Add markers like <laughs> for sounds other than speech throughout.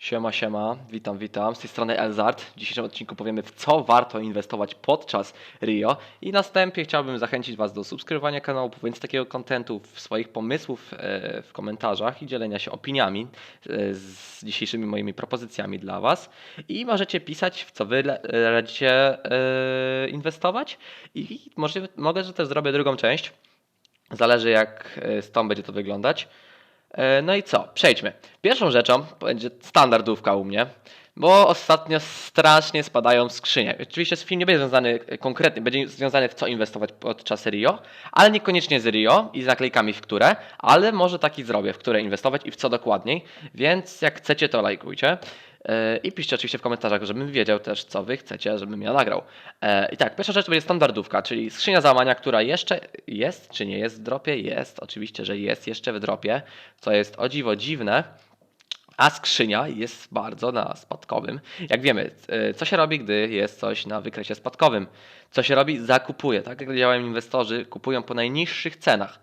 Siema, siema, witam, witam. Z tej strony Elzart. W dzisiejszym odcinku powiemy, w co warto inwestować podczas Rio. I na wstępie chciałbym zachęcić Was do subskrybowania kanału, więcej takiego kontentu, swoich pomysłów e, w komentarzach i dzielenia się opiniami e, z dzisiejszymi moimi propozycjami dla Was. I możecie pisać, w co Wy radzicie e, inwestować. I może, mogę, że też zrobię drugą część. Zależy jak z tą będzie to wyglądać. E, No i co? Przejdźmy. Pierwszą rzeczą będzie standardówka u mnie, bo ostatnio strasznie spadają skrzynie. Oczywiście film nie będzie związany e, konkretnie, będzie związany w co inwestować podczas Rio, ale niekoniecznie z Rio i z naklejkami w które, ale może taki zrobię, w które inwestować i w co dokładniej, więc jak chcecie to lajkujcie. E, I piszcie oczywiście w komentarzach, żebym wiedział też, co wy chcecie, żebym ja nagrał. E, I tak, pierwsza rzecz to będzie standardówka, czyli skrzynia załamania, która jeszcze jest, czy nie jest w dropie? Jest, oczywiście, że jest jeszcze w dropie, co jest o dziwo dziwne. A skrzynia jest bardzo na spadkowym. Jak wiemy, e, co się robi, gdy jest coś na wykresie spadkowym? Co się robi? Zakupuje. Tak jak działają inwestorzy, kupują po najniższych cenach.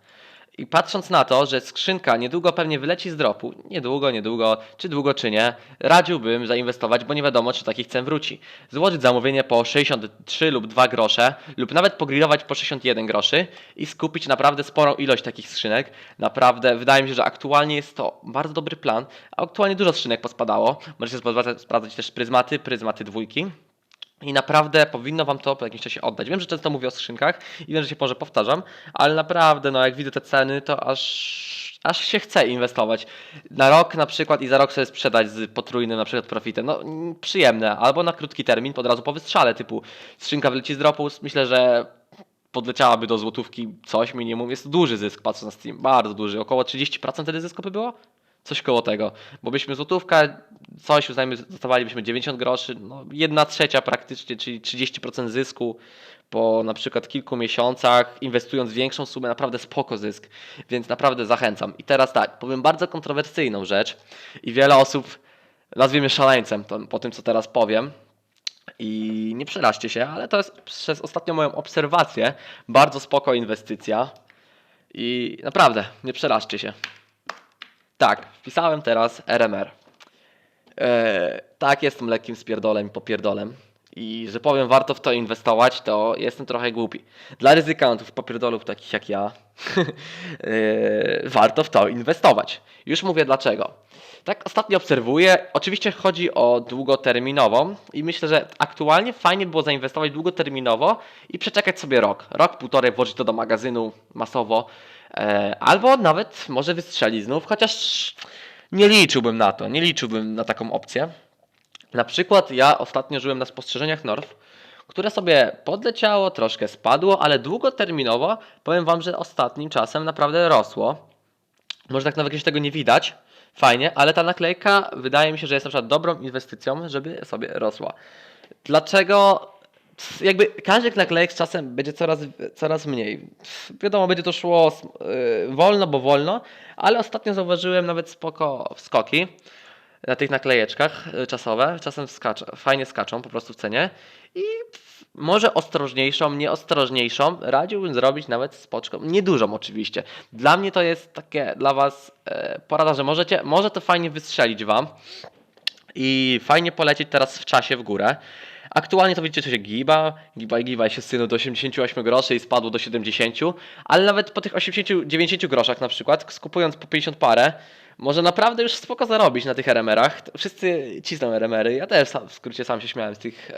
I patrząc na to, że skrzynka niedługo pewnie wyleci z dropu, niedługo, niedługo, czy długo, czy nie, radziłbym zainwestować, bo nie wiadomo, czy takich cen wróci. Złożyć zamówienie po 63 lub 2 grosze, lub nawet pogrillować po 61 groszy i skupić naprawdę sporą ilość takich skrzynek. Naprawdę, wydaje mi się, że aktualnie jest to bardzo dobry plan. Aktualnie dużo skrzynek pospadało. Możecie sprawdzać też pryzmaty, pryzmaty dwójki. I naprawdę powinno wam to po jakimś czasie oddać. Wiem, że często mówię o skrzynkach i wiem, że się może powtarzam, ale naprawdę, no jak widzę te ceny, to aż, aż się chce inwestować. Na rok na przykład i za rok sobie sprzedać z potrójnym na przykład profitem. No przyjemne. Albo na krótki termin, od razu po wystrzale, typu skrzynka wyleci z dropu, myślę, że podleciałaby do złotówki coś minimum. Jest to duży zysk, patrząc na Steam, bardzo duży. Około 30% wtedy zysku by było? Coś koło tego. Bo byśmy złotówka, coś uznajmy, dostawalibyśmy 90 groszy, no jedna trzecia praktycznie, czyli 30% zysku po na przykład kilku miesiącach, inwestując większą sumę, naprawdę spoko zysk. Więc naprawdę zachęcam. I teraz tak, powiem bardzo kontrowersyjną rzecz i wiele osób nazwie mnie szaleńcem po tym, co teraz powiem. I nie przeraźcie się, ale to jest przez ostatnią moją obserwację bardzo spoko inwestycja. I naprawdę, nie przeraźcie się. Tak, wpisałem teraz RMR. Eee, tak, jestem lekkim spierdolem i popierdolem. I że powiem, warto w to inwestować, to jestem trochę głupi. Dla ryzykantów, popierdolów takich jak ja, eee, <laughs> warto w to inwestować. Już mówię dlaczego. Tak ostatnio obserwuję. Oczywiście chodzi o długoterminową i myślę, że aktualnie fajnie było zainwestować długoterminowo i przeczekać sobie rok. Rok, półtorej, włożyć to do magazynu masowo. E, albo nawet może wystrzeli znów, chociaż nie liczyłbym na to, nie liczyłbym na taką opcję. Na przykład ja ostatnio żyłem na spostrzeżeniach North, które sobie podleciało, troszkę spadło, ale długoterminowo powiem Wam, że ostatnim czasem naprawdę rosło. Może tak na wykresie tego nie widać, fajnie, ale ta naklejka wydaje mi się, że jest na przykład dobrą inwestycją, żeby sobie rosła. Dlaczego? Jakby każdy naklejek z czasem będzie coraz, coraz mniej. Wiadomo, będzie to szło yy, wolno, bo wolno, ale ostatnio zauważyłem nawet spoko wskoki na tych naklejeczkach y, czasowe. Czasem skaczą, fajnie skaczą po prostu w cenie. I może ostrożniejszą, nieostrożniejszą radziłbym zrobić nawet spoczką. Niedużą oczywiście. Dla mnie to jest takie dla Was e, porada, że możecie, może to fajnie wystrzelić Wam i fajnie polecieć teraz w czasie w górę. Aktualnie to widzicie, co się giba. Giba giba się synu do 88 groszy i spadło do 70, ale nawet po tych 80-90 groszach na przykład, skupując po 50 parę, może naprawdę już spoko zarobić na tych RMR-ach. Wszyscy cisną RMR-y. Ja też w skrócie sam się śmiałem z tych. E,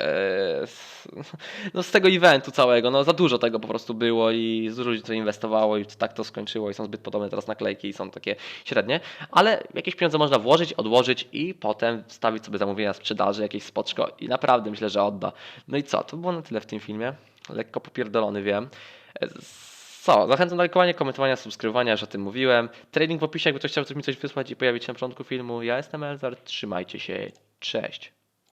z, <laughs> no z tego eventu całego. No za dużo tego po prostu było i dużo ludzi to inwestowało i tak to skończyło i są zbyt podobne teraz naklejki i są takie średnie. Ale jakieś pieniądze można włożyć, odłożyć i potem wstawić sobie zamówienia sprzedaży, jakieś spoczko i naprawdę myślę, że odda. No i co? To było na tyle w tym filmie. Lekko popierdolony wiem. E, co? Zachęcam do lajkowania, komentowania, subskrybowania, już o tym mówiłem. Trading w opisie, jakby ktoś chciał coś mi coś wysłać i pojawić się na początku filmu. Ja jestem Elzar, trzymajcie się, cześć.